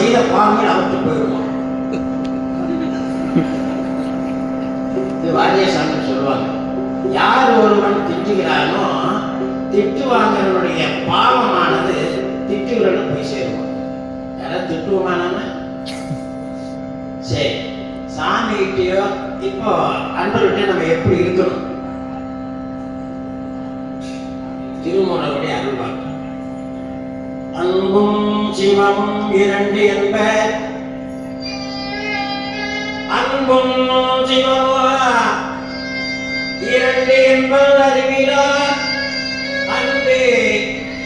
செய்த பாவங்கள் அவருக்கு போயிடுவோம். இது வாரியசாமி சொல்லுவாங்க. யார் ஒருவன் திட்டுகிறானோ திட்டு வாங்குறவனுடைய பாவமானது திட்டுகிறவனுக்கு போய் சேருவான் யாராவது திட்டுவோமா சரி. சாமி கிட்டயோ இப்போ அன்பர்கிட்ட நம்ம எப்படி இருக்கணும்? திருமூலருடைய அருள்வாக்கு. அன்பும் சிவமும் இரண்டு என்ப. அன்பும் சிவமும்? இரண்டு என்பது அறிவிலா? அன்பே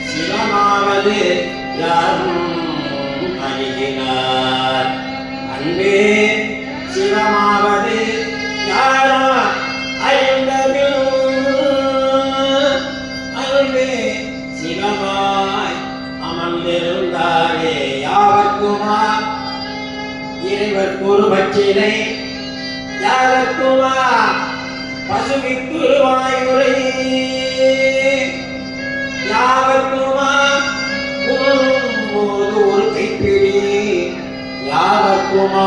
சிவமாவது யாரும் அறிகிறார். அன்பே இறைவர் குருபச்சிலை யாவர்க்குமா பசுமிக்குருவாயுரை யாவர்க்குமா? உண்ணும் போது ஒரு கைப்பிடி. யாவர்க்குமா?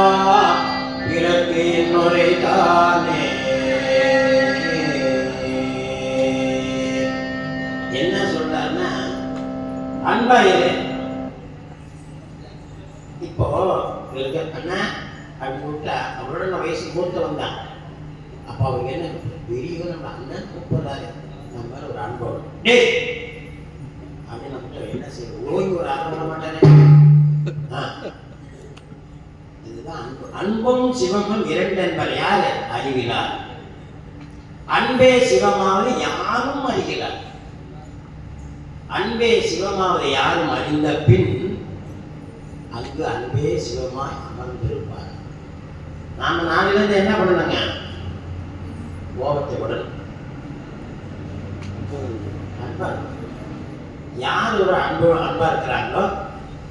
பிறகு இன்னொரு தானே. என்ன சொல்றாருன்னா அன்பா இரு இப்போ அவங்களுக்கு அண்ணா அப்படி கூப்பிட்டா அவரோட நான் வயசு மூத்தவன் தான் அப்போ அவங்க என்ன பெரியவங்க நம்ம அண்ணன் கூப்பிடுறாரு. நம்ம ஒரு அன்போடு. டேய்! அப்படின்னு நம்ம என்ன செய்யணும்? ஓய்வு ஒரு ஆர்வம் பண்ண மாட்டானே. இதுதான் அன்பு. அன்பும் சிவமும் இரண்டு என்பர் யாரு? அறிவிலார். அன்பே சிவமாவது யாரும் அறிகிறார். அன்பே சிவமாவது யாரும் அறிந்த பின் அங்கு அன்பே சிவமாய் அமர்ந்திருப்பார். நாம நாளிலிருந்து என்ன பண்ணணுங்க கோபத்தை விடணும் அன்பா. யார் ஒரு அன்பு அன்பா இருக்கிறாங்களோ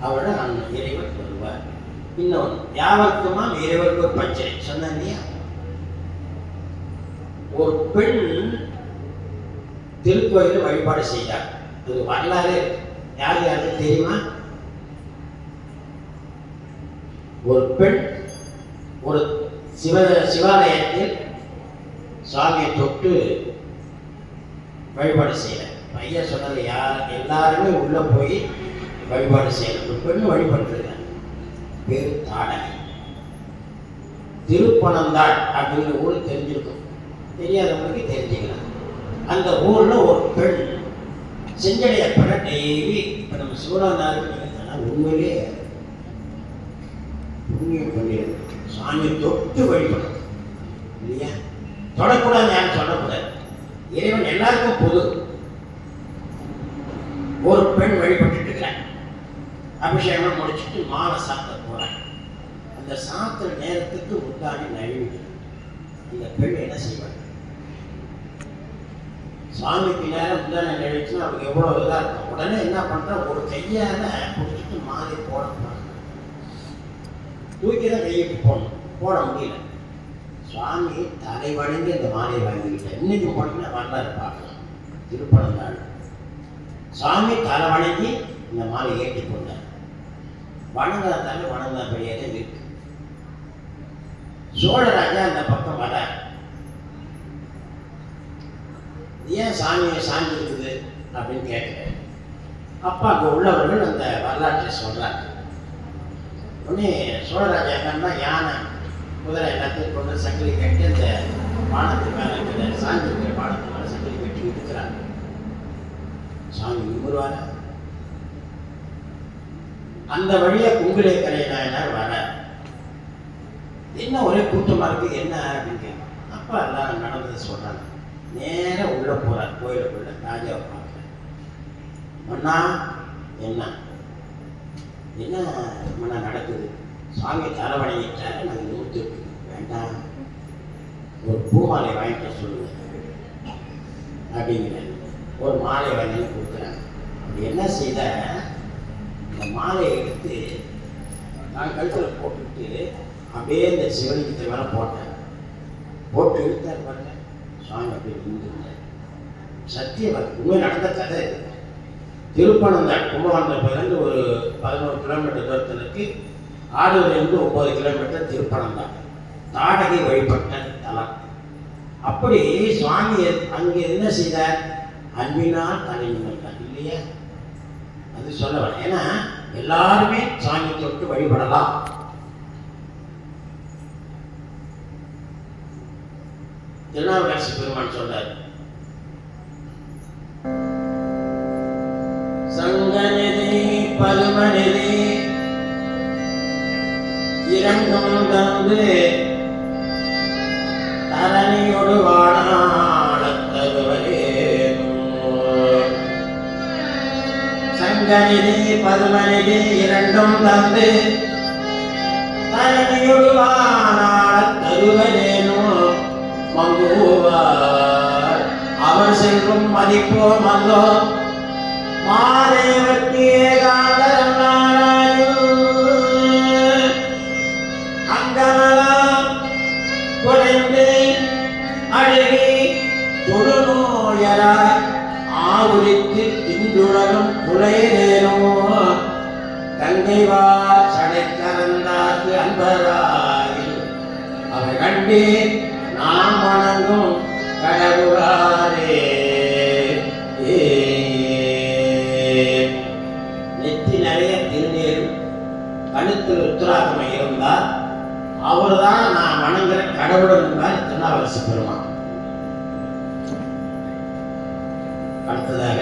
அவரோட நம் இறைவன் வருவார் இன்னொன்று யாவர்க்குமா? இறைவருக்கு ஒரு பச்சை சொன்னேன் இல்லையா? ஒரு பெண் திருக்கோயிலில் வழிபாடு செய்தார். இது வரலாறு. யார் யாருக்கு தெரியுமா? ஒரு பெண் ஒரு சிவ சிவாலயத்தில் சாமியை தொட்டு வழிபாடு செய்யலை. பையன் சொன்னது யார் எல்லாருமே உள்ளே போய் வழிபாடு செய்யல. ஒரு பெண் வழிபட்டுருக்காங்க பேர் தாடகை. திருப்பனந்தாள் அப்படிங்கிற ஊர் தெரிஞ்சிருக்கும். தெரியாதவங்களுக்கு தெரிஞ்சுக்கலாம். அந்த ஊரில் ஒரு பெண் செஞ்சடையப்பட டெய்லி இப்போ நம்ம சிவனாந்தாருக்கு உண்மையிலேயே புண்ணியம் பண்ணிடுது சாமியை தொட்டு வழிபடும் இல்லையா? தொடக்கூடாது யாரும் சொல்லக்கூடாது. இறைவன் எல்லாருக்கும் பொது. ஒரு பெண் வழிபட்டு இருக்கிறார் அபிஷேகம் முடிச்சுட்டு மாலை சாத்த போறேன் அந்த சாப்பிட்ற நேரத்துக்கு உண்டாடி நழுவிடு அந்த பெண் என்ன செய்வாங்க சுவாமிக்கு நேரம் உண்டான நழுவிச்சுன்னா அவங்க எவ்வளவு இதாக இருக்கும். உடனே என்ன பண்றா? ஒரு கையால பிடிச்சிட்டு மாலை போட தூக்கி தான் போகணும் போடணும். போட முடியல. சுவாமி தலை வணங்கி அந்த மாலையை வாங்கிக்கிட்டேன் இன்னைக்கு போனீங்கன்னா வரலாறு பார்க்கலாம். திருப்பனந்தாள். சுவாமி தலை வணங்கி இந்த மாலை ஏற்றி கொண்டார் வணங்காதால வணங்காபடியே தான் இருக்கு. சோழராஜா அந்த பக்கம் வர ஏன் சாமியை சாஞ்சிருக்குது அப்படின்னு கேட்குறேன். அப்பா அங்கே உள்ளவர்கள் அந்த வரலாற்றை சொல்கிறாங்க உடனே சோழராஜா என்னன்னா யானை. குதிரை எல்லாத்தையும் கொண்டு சங்கிலி கட்டி அந்த வானத்து மேலே இருக்கிற சாஞ்சிருக்கிற வானத்து மேலே சங்கிலி கட்டி இருக்கிறாங்க சாமி கும்பிடுவார. அந்த வழியை குங்குடை கரை எல்லாரும் வர என்ன ஒரே கூட்டமா இருக்கு? என்ன அப்படின்னு கேட்கும் அப்பா எல்லாரும் நடந்ததை சொல்றாங்க. நேரா உள்ளே போகிறார் கோயிலுக்குள்ள ராஜாவை பார்க்குறேன் ஒன்னா என்ன? என்ன மன நடக்குது? சுவாமி தலை நாங்கள் நூற்று வேண்டாம். ஒரு பூ மாலை வாங்கிட்டு சொல்லுங்க. அப்படிங்கிறேன் ஒரு மாலை வாங்கி கொடுக்குறாங்க அப்படி என்ன செய்த? இந்த மாலையை எடுத்து நான் கழுத்தில் போட்டுட்டு அப்படியே இந்த சிவலிங்கத்தை மேலே போட்டேன். போட்டு இழுத்தார் பாருங்க. சுவாமி அப்படியே நின்றுட்டார். சத்தியம் உண்மை நடந்த கதை திருப்பனந்தாள் கும்பகோணத்திலிருந்து ஒரு பதினோரு கிலோமீட்டர் தூரத்தில் இருக்கு ஆடூரிலிருந்து ஒம்பது கிலோமீட்டர் திருப்பணம் தான் தாடகை வழிபட்ட தலம். அப்படி சுவாமி அங்கே என்ன செய்தார்? அன்பினால் தலை இல்லையா? அது சொல்ல வரேன். ஏன்னா எல்லாருமே சாமி தொட்டு வழிபடலாம். திருநாவுக்கரசு பெருமான் சொன்னார் சங்கநிதி பருமநிதி இரண்டும் தந்து தரணியொடு வாழத்தருவரே சங்கநிதி பருமநிதி இரண்டும் தந்து தரணியொடு வாழத்தருவரேனோ மங்குவார் அவர் செல்வம் மதிப்போம் அல்லோ கண்டே நாம் வணங்கும் கடவுளாரே. கழுத்து உத்தராகமம் இருந்தால் அவர்தான் நான் வணங்குற கடவுள் என்பார் திருநாவரசு பெருமான். அடுத்ததாக